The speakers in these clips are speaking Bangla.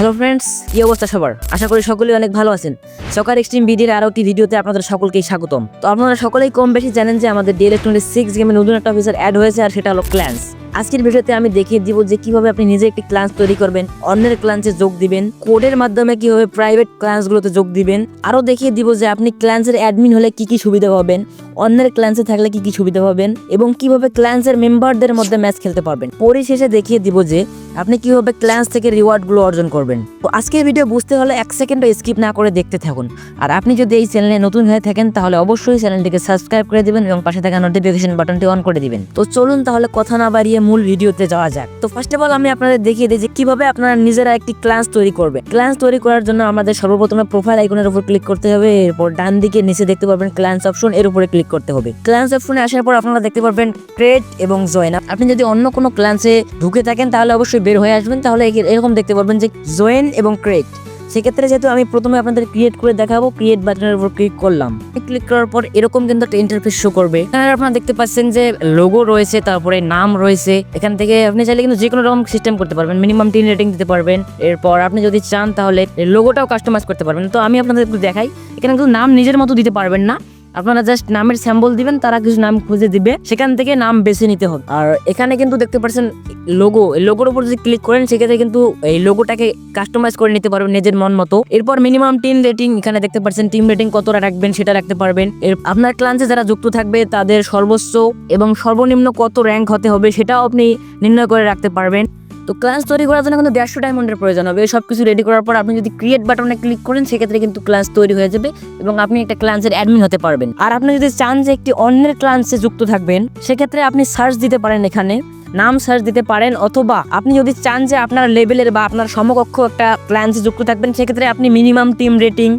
হ্যালো ফ্রেন্ডস কি অবস্থা সবার? আশা করি সকলেই অনেক ভালো আছেন। সকার এক্সট্রিম বিডির আরও একটি ভিডিওতে আপনাদের সকলকেই স্বাগতম। তো আপনারা সকলেই কম বেশি জানেন যে আমাদের ডি ইলেকট্রনিক সিক্স গেমে নতুন একটা অফিসার অ্যাড হয়েছে, আর সেটা হলো ক্ল্যান্স আজকের ভিডিওতে আমি দেখিয়ে দিব যে কীভাবে আপনি নিজে একটি ক্লাস তৈরি করবেন, অন্যের ক্লান্সে যোগ দিবেন, কোডের মাধ্যমে কীভাবে প্রাইভেট ক্লাসগুলোতে যোগ দিবেন, আরও দেখিয়ে দিব যে আপনি ক্লান্সের অ্যাডমিন হলে কি কি সুবিধা পাবেন, অন্যের ক্লান্সে থাকলে কি কি সুবিধা পাবেন এবং কীভাবে ক্লান্সের মেম্বারদের মধ্যে ম্যাচ খেলতে পারবেন। পরিশেষে দেখিয়ে দিব যে আপনি কীভাবে ক্লান্স থেকে রিওয়ার্ডগুলো অর্জন করবেন। তো আজকের ভিডিও বুঝতে হলে এক সেকেন্ডও স্কিপ না করে দেখতে থাকুন। আর আপনি যদি এই চ্যানেলে নতুন হয়ে থাকেন, তাহলে অবশ্যই চ্যানেলটিকে সাবস্ক্রাইব করে দিবেন এবং পাশে থাকা নোটিফিকেশন বাটনটি অন করে দিবেন। তো চলুন তাহলে কথা না বাড়িয়ে মূল ভিডিওতে যাওয়া যাক। তো ফার্স্ট অফ অল আমি আপনাদের দেখিয়ে দিই যে কীভাবে আপনারা নিজেরা একটি ক্লাস তৈরি করবে। ক্লাস তৈরি করার জন্য আমাদের সর্বপ্রথমে প্রোফাইল আইকনের উপর ক্লিক করতে হবে, এরপর ডান দিকে নিচে দেখতে পারবেন ক্লান্স অপশন এর উপরে ক্লিক করতে হবে। ক্লান্স অপশনে আসার পর আপনারা দেখতে পারবেন ক্রেড এবং জয়েন আপনি যদি অন্য কোনো ক্লান্সে ঢুকে থাকেন তাহলে অবশ্যই বের হয়ে আসবেন, তাহলে এরকম দেখতে পারবেন যে জয়েন এবং ক্রেড সেক্ষেত্রে যেহেতু আমি প্রথমে আপনাদের ক্রিয়েট করে দেখাবো ক্রিয়েট বাটনের উপর ক্লিক করলাম। ক্লিক করার পর এরকম কিন্তু একটা ইন্টারফেস শো করবে। এখানে আপনারা দেখতে পাচ্ছেন যে লোগো রয়েছে, তারপরে নাম রয়েছে। এখান থেকে আপনি চাইলে কিন্তু যে কোনো রকম সিস্টেম করতে পারবেন। মিনিমাম টিন রেটিং দিতে পারবেন। এরপর আপনি যদি চান তাহলে লোগোটাও কাস্টমাইজ করতে পারবেন। তো আমি আপনাদের একটু দেখাই। এখানে কিন্তু নাম নিজের মতো দিতে পারবেন না। আপনারা জাস্ট নামের স্যাম্বল দিবেন, তারা কিছু নাম খুঁজে দিবে, সেখান থেকে নাম বেছে নিতে হবে। আর এখানে কিন্তু দেখতে পাচ্ছেন লোগো লোগোর উপর যদি ক্লিক করেন, সেক্ষেত্রে কিন্তু এই লোগোটাকে কাস্টমাইজ করে নিতে পারবেন নিজের মন মতো। এরপর মিনিমাম টিম রেটিং এখানে দেখতে পাচ্ছেন টিম রেটিং কতটা রাখবেন, সেটা রাখতে পারবেন। এর আপনার ক্লান্সে যারা যুক্ত থাকবে, তাদের সর্বোচ্চ এবং সর্বনিম্ন কত র্যাঙ্ক হতে হবে, সেটাও আপনি নির্ণয় করে রাখতে পারবেন। তো ক্লাস তৈরি করার জন্য কিন্তু দেড়শো ডায়মন্ডের প্রয়োজন হবে। সব কিছু রেডি করার পর আপনি যদি ক্রিয়েট বাটনে ক্লিক করেন, সেক্ষেত্রে কিন্তু ক্লাস তৈরি হয়ে যাবে এবং আপনি একটা ক্লান্সের অ্যাডমিন হতে পারবেন। আর আপনি যদি চান যে একটি অন্যের ক্লান্সে যুক্ত থাকবেন, সেক্ষেত্রে আপনি সার্চ দিতে পারেন এখানে। নাম সার্চ দিতে পারেন অথবা আপনি যদি চান যে আপনার লেভেলের বা আপনার সমকক্ষ একটা ক্লান্সে যুক্ত থাকবেন, সেক্ষেত্রে আপনি মিনিমাম টিম রেটিং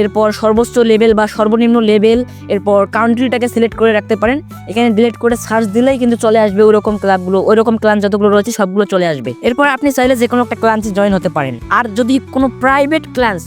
এরপর সর্বোচ্চ লেভেল বা সর্বনিম্ন লেভেল এরপর কাউন্ট্রিটাকে সিলেক্ট করে রাখতে পারেন। এখানে ডিলিট করে সার্চ দিলেই কিন্তু চলে আসবে ওই রকম ক্লাবগুলো ওই রকম ক্লান যতগুলো রয়েছে সবগুলো চলে আসবে। এরপর আপনি চাইলে যে কোনো একটা ক্লান্সে জয়েন হতে পারেন। আর যদি কোনো প্রাইভেট ক্লান্স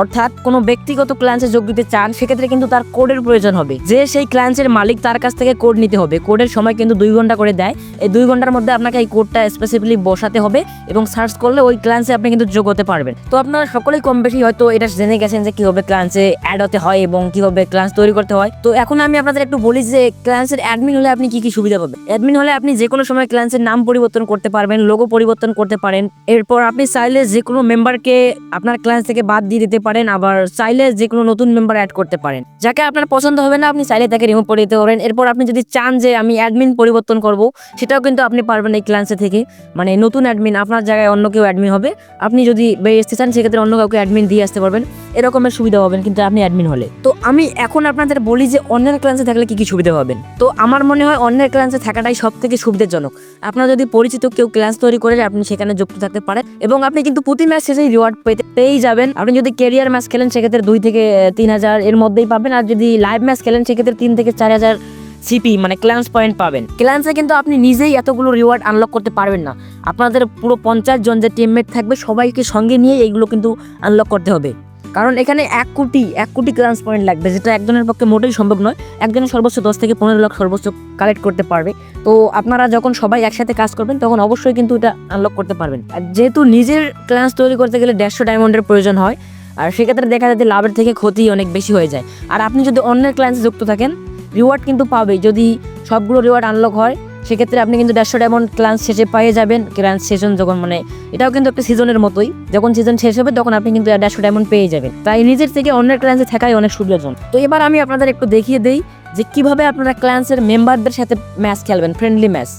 অর্থাৎ কোনো ব্যক্তিগত ক্লায়েন্সে যোগ দিতে চান, সেক্ষেত্রে কিন্তু তার কোডের প্রয়োজন হবে। যে সেই ক্লায়েন্সের মালিক তার কাছ থেকে কোড নিতে হবে। কোডের সময় কিন্তু দুই ঘণ্টা করে দেয়। এই দুই ঘণ্টার মধ্যে আপনাকে এই কোডটা স্পেসিফিকলি বসাতে হবে এবং সার্চ করলে ওই ক্লায়েন্সে আপনি কিন্তু যোগ হতে পারবেন। তো আপনারা সকলেই কম বেশি হয়তো এটা জেনে গেছেন যে কীভাবে ক্লায়েন্সে অ্যাড হতে হয় এবং কীভাবে ক্লায়েন্স তৈরি করতে হয়। তো এখন আমি আপনাদের একটু বলি যে ক্লায়েন্সের অ্যাডমিন হলে আপনি কি কি সুবিধা পাবেন? অ্যাডমিন হলে আপনি যে কোনো সময় ক্লায়েন্সের নাম পরিবর্তন করতে পারবেন লোগো পরিবর্তন করতে পারেন। এরপর আপনি চাইলে যে কোনো মেম্বারকে আপনার ক্লায়েন্স থেকে বাদ দিয়ে দিতে পারেন, আবার চাইলে যে কোনো নতুন মেম্বার অ্যাড করতে পারেন। যাকে আপনার পছন্দ হবে না, আপনি চাইলে তাকে রিমুভ করে দিতে পারেন। এরপর আপনি যদি চান যে আমি অ্যাডমিন পরিবর্তন করব, সেটাও কিন্তু আপনি পারবেন এই ক্লায়েন্সে থেকে। মানে নতুন অ্যাডমিন আপনার জায়গায় অন্য কেউ অ্যাডমিন হবে। আপনি যদি বেরিয়ে আসতে চান, সেক্ষেত্রে অন্য কাউকে অ্যাডমিন দিয়ে আসতে পারবেন। এরকমের সুবিধা পাবেন কিন্তু আপনি অ্যাডমিন হলে। তো আমি এখন আপনাদের বলি যে অন্যের ক্লায়েন্সে থাকলে কি কি সুবিধা পাবেন? তো আমার মনে হয় অন্যের ক্লায়েন্সে থাকাটাই সব থেকে সুবিধাজনক। আপনার যদি পরিচিত কেউ ক্লাস তৈরি করে, আপনি সেখানে যুক্ত থাকতে পারেন। এবং আপনি কিন্তু প্রতি ম্যাচ শেষেই রিওয়ার্ড পেতে পেয়েই যাবেন। আপনি যদি ক্যারিয়ার ম্যাচ খেলেন, সেক্ষেত্রে দুই থেকে তিন হাজার এর মধ্যেই পাবেন। আর যদি লাইভ ম্যাচ খেলেন, সেক্ষেত্রে তিন থেকে চার হাজার সিপি মানে ক্লান্স পয়েন্ট পাবেন। ক্লান্সে কিন্তু আপনি নিজেই এতগুলো রিওয়ার্ড আনলক করতে পারবেন না। আপনাদের পুরো পঞ্চাশ জন যে টিমমেট থাকবে, সবাইকে সঙ্গে নিয়ে এইগুলো কিন্তু আনলক করতে হবে। কারণ এখানে এক কোটি এক কোটি ক্লান্স পয়েন্ট লাগবে, যেটা একজনের পক্ষে মোটেই সম্ভব নয়। একজনের সর্বোচ্চ দশ থেকে পনেরো লাখ সর্বোচ্চ কালেক্ট করতে পারবে। তো আপনারা যখন সবাই একসাথে কাজ করবেন, তখন অবশ্যই কিন্তু এটা আনলক করতে পারবেন। যেহেতু নিজের ক্লাস তৈরি করতে গেলে দেড়শো ডায়মন্ডের প্রয়োজন হয় আর সেক্ষেত্রে দেখা যায় লাভের থেকে ক্ষতি অনেক বেশি হয়ে যায়। আর আপনি যদি অন্যের ক্লায়েন্সে যুক্ত থাকেন রিওয়ার্ড কিন্তু পাবেই। যদি সবগুলো রিওয়ার্ড আনলক হয়, সেক্ষেত্রে আপনি কিন্তু দেড়শো ডায়মন্ড ক্লান্স শেষে পেয়ে যাবেন। ক্লান্স সেশন যখন মানে এটাও কিন্তু একটা সিজনের মতোই। যখন সিজন শেষ হবে, তখন আপনি কিন্তু দেড়শো ডায়মন্ড পেয়ে যাবেন। তাই নিজের থেকে অন্যের ক্লায়েন্সে থাকাই অনেক সুবিধাজন তো এবার আমি আপনাদের একটু দেখিয়ে দিই যে কীভাবে আপনারা ক্লায়েন্সের মেম্বারদের সাথে ম্যাচ খেলবেন ফ্রেন্ডলি ম্যাচ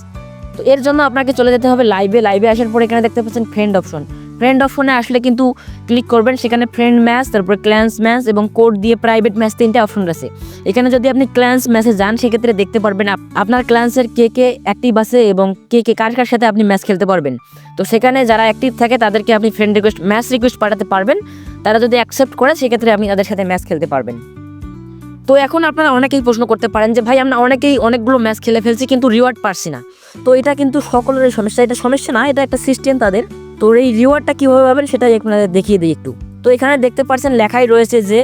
তো এর জন্য আপনাকে চলে যেতে হবে লাইভে লাইভে আসার পর এখানে দেখতে পাচ্ছেন ফ্রেন্ড অপশন ফ্রেন্ড অপশনে আসলে কিন্তু ক্লিক করবেন, সেখানে ফ্রেন্ড ম্যাচ তারপর ক্ল্যান্স ম্যাচ এবং কোড দিয়ে প্রাইভেট ম্যাচ তিনটে অপশন আছে এখানে যদি আপনি ক্ল্যান্স ম্যাচে যান, সেক্ষেত্রে দেখতে পারবেন আপনার ক্ল্যান্সের কে কে অ্যাক্টিভ আছে এবং কে কে কার কার সাথে আপনি ম্যাচ খেলতে পারবেন। তো সেখানে যারা অ্যাক্টিভ থাকে, তাদেরকে আপনি ফ্রেন্ড রিকোয়েস্ট ম্যাচ রিকোয়েস্ট পাঠাতে পারবেন। তারা যদি অ্যাকসেপ্ট করে, সেক্ষেত্রে আপনি তাদের সাথে ম্যাচ খেলতে পারবেন। তো এখন আপনারা অনেকেই প্রশ্ন করতে পারেন যে, ভাই, আমরা অনেকেই অনেকগুলো ম্যাচ খেলে ফেলছি, কিন্তু রিওয়ার্ড পারছি না। তো এটা কিন্তু সকলের সমস্যা। এটা সমস্যা না, এটা একটা সিস্টেম তাদের। তো এই রিওয়ার্ডটা কীভাবে পাবেন সেটাই আপনাদের দেখিয়ে দিই একটু। তো এখানে দেখতে পাচ্ছেন লেখাই রয়েছে যে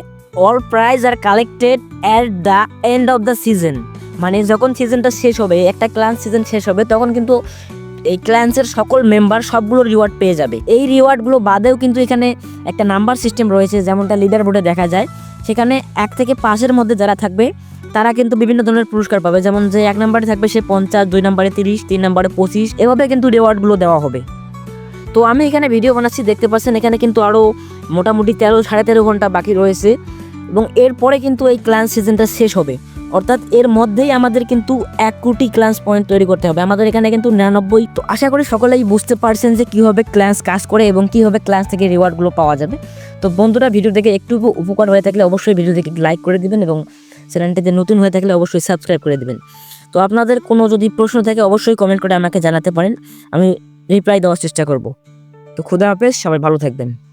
all prize are collected at the end of the season মানে যখন সিজনটা শেষ হবে, একটা ক্লাস সিজন শেষ হবে, তখন কিন্তু এই ক্ল্যান্সের সকল মেম্বার সবগুলো রিওয়ার্ড পেয়ে যাবে। এই রিওয়ার্ডগুলো বাদেও কিন্তু এখানে একটা নাম্বার সিস্টেম রয়েছে, যেমনটা লিডার বোর্ডে দেখা যায়। সেখানে এক থেকে পাঁচের মধ্যে যারা থাকবে, তারা কিন্তু বিভিন্ন ধরনের পুরস্কার পাবে। যেমন যে এক নম্বরে থাকবে সে পঞ্চাশ, দুই নম্বরে তিরিশ, তিন নম্বরে পঁচিশ, এভাবে কিন্তু রিওয়ার্ডগুলো দেওয়া হবে। তো আমি এখানে ভিডিও বানাচ্ছি, দেখতে পাচ্ছেন এখানে কিন্তু আরও মোটামুটি তেরো, সাড়ে তেরো ঘণ্টা বাকি রয়েছে। এবং এরপরে কিন্তু এই ক্লান্স সিজনটা শেষ হবে। অর্থাৎ এর মধ্যেই আমাদের কিন্তু এক কোটি ক্লান্স পয়েন্ট তৈরি করতে হবে। আমাদের এখানে কিন্তু নিরানব্বই তো আশা করি সকলেই বুঝতে পারছেন যে কীভাবে ক্লান্স কাজ করে এবং কীভাবে ক্লান্স থেকে রিওয়ার্ডগুলো পাওয়া যাবে। তো বন্ধুরা ভিডিও দেখে একটু উপকার হয়ে থাকলে অবশ্যই ভিডিও দেখে লাইক করে দিবেন এবং চ্যানেলটিতে নতুন হয়ে থাকলে অবশ্যই সাবস্ক্রাইব করে দিবেন। তো আপনাদের কোনো যদি প্রশ্ন থাকে, অবশ্যই কমেন্ট করে আমাকে জানাতে পারেন। আমি রিপ্লাই দেওয়ার চেষ্টা করব। তো খুদা হাফেজ সবাই ভালো থাকবেন।